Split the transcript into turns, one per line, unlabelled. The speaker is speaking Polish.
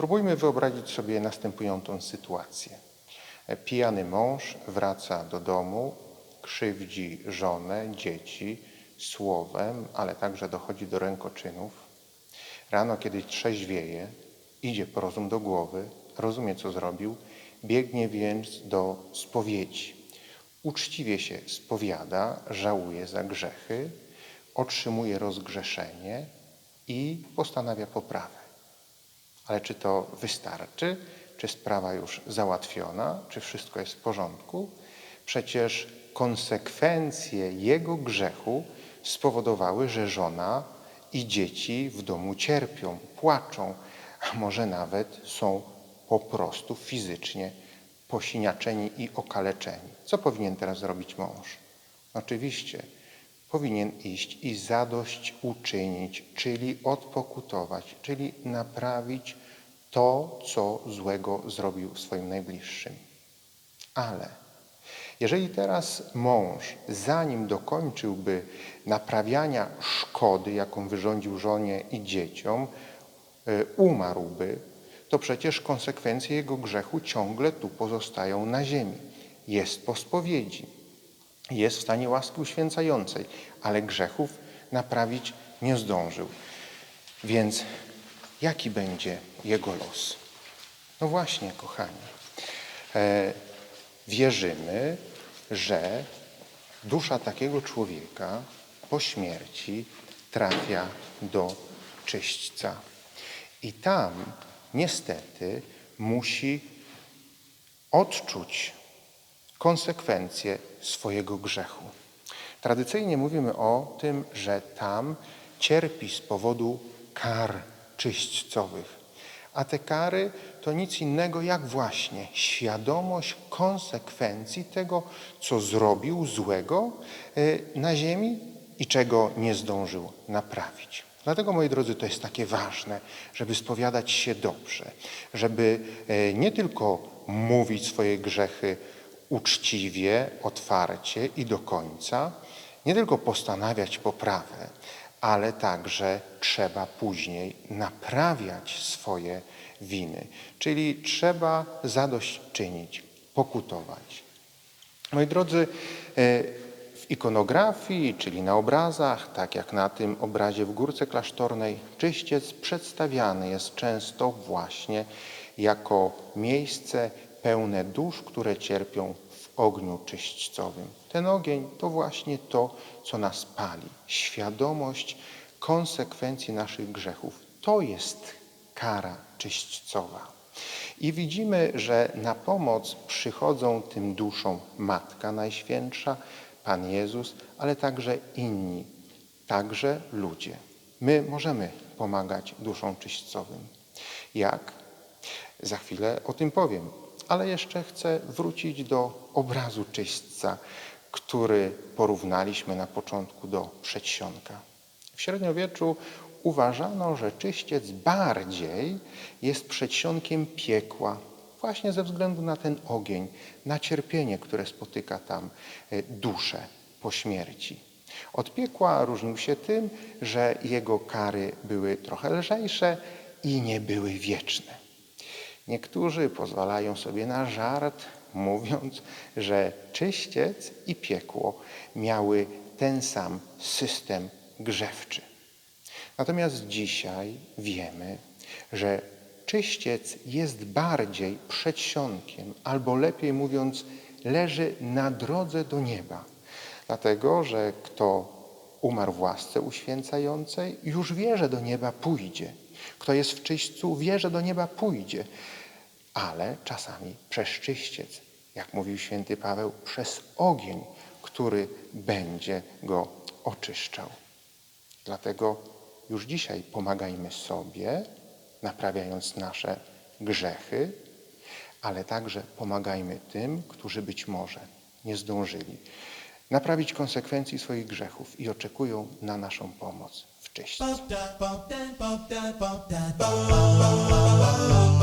Spróbujmy wyobrazić sobie następującą sytuację. Pijany mąż wraca do domu, krzywdzi żonę, dzieci słowem, ale także dochodzi do rękoczynów. Rano, kiedy trzeźwieje, idzie po rozum do głowy, rozumie, co zrobił, biegnie więc do spowiedzi. Uczciwie się spowiada, żałuje za grzechy, otrzymuje rozgrzeszenie i postanawia poprawę. Ale czy to wystarczy? Czy sprawa już załatwiona? Czy wszystko jest w porządku? Przecież konsekwencje jego grzechu spowodowały, że żona i dzieci w domu cierpią, płaczą, a może nawet są po prostu fizycznie posiniaczeni i okaleczeni. Co powinien teraz zrobić mąż? Oczywiście powinien iść i zadość uczynić, czyli odpokutować, czyli naprawić to, co złego zrobił swoim najbliższym. Ale jeżeli teraz mąż, zanim dokończyłby naprawiania szkody, jaką wyrządził żonie i dzieciom, y, umarłby, to przecież konsekwencje jego grzechu ciągle tu pozostają na ziemi. Jest po spowiedzi, jest w stanie łaski uświęcającej, ale grzechów naprawić nie zdążył. Więc jaki będzie jego los? No właśnie, kochani, e, wierzymy, że dusza takiego człowieka po śmierci trafia do czyśćca. I tam niestety musi odczuć konsekwencje swojego grzechu. Tradycyjnie mówimy o tym, że tam cierpi z powodu kar czyśćcowych. A te kary to nic innego jak właśnie świadomość konsekwencji tego, co zrobił złego y, na ziemi i czego nie zdążył naprawić. Dlatego, moi drodzy, to jest takie ważne, żeby spowiadać się dobrze, żeby y, nie tylko mówić swoje grzechy uczciwie, otwarcie i do końca, nie tylko postanawiać poprawę, ale także trzeba później naprawiać swoje winy. Czyli trzeba zadośćczynić, pokutować. Moi drodzy, e, w ikonografii, czyli na obrazach, tak jak na tym obrazie w Górce Klasztornej, czyściec przedstawiany jest często właśnie jako miejsce pełne dusz, które cierpią w ogniu czyśćcowym. Ten ogień to właśnie to, co nas pali. Świadomość konsekwencji naszych grzechów. To jest kara czyśćcowa. I widzimy, że na pomoc przychodzą tym duszom Matka Najświętsza, Pan Jezus, ale także inni, także ludzie. My możemy pomagać duszom czyśćcowym. Jak? Za chwilę o tym powiem, ale jeszcze chcę wrócić do obrazu czyśćca, który porównaliśmy na początku do przedsionka. W średniowieczu uważano, że czyściec bardziej jest przedsionkiem piekła, właśnie ze względu na ten ogień, na cierpienie, które spotyka tam e, duszę po śmierci. Od piekła różnił się tym, że jego kary były trochę lżejsze i nie były wieczne. Niektórzy pozwalają sobie na żart, mówiąc, że czyściec i piekło miały ten sam system grzewczy. Natomiast dzisiaj wiemy, że czyściec jest bardziej przedsionkiem, albo lepiej mówiąc, leży na drodze do nieba. Dlatego, że kto umarł w łasce uświęcającej, już wie, że do nieba pójdzie. Kto jest w czyśćcu, wie, że do nieba pójdzie. Ale czasami przez czyściec, jak mówił święty Paweł, przez ogień, który będzie go oczyszczał. Dlatego już dzisiaj pomagajmy sobie, naprawiając nasze grzechy, ale także pomagajmy tym, którzy być może nie zdążyli naprawić konsekwencji swoich grzechów i oczekują na naszą pomoc w.
Ba-da-ba-da-ba-da-ba-da-ba.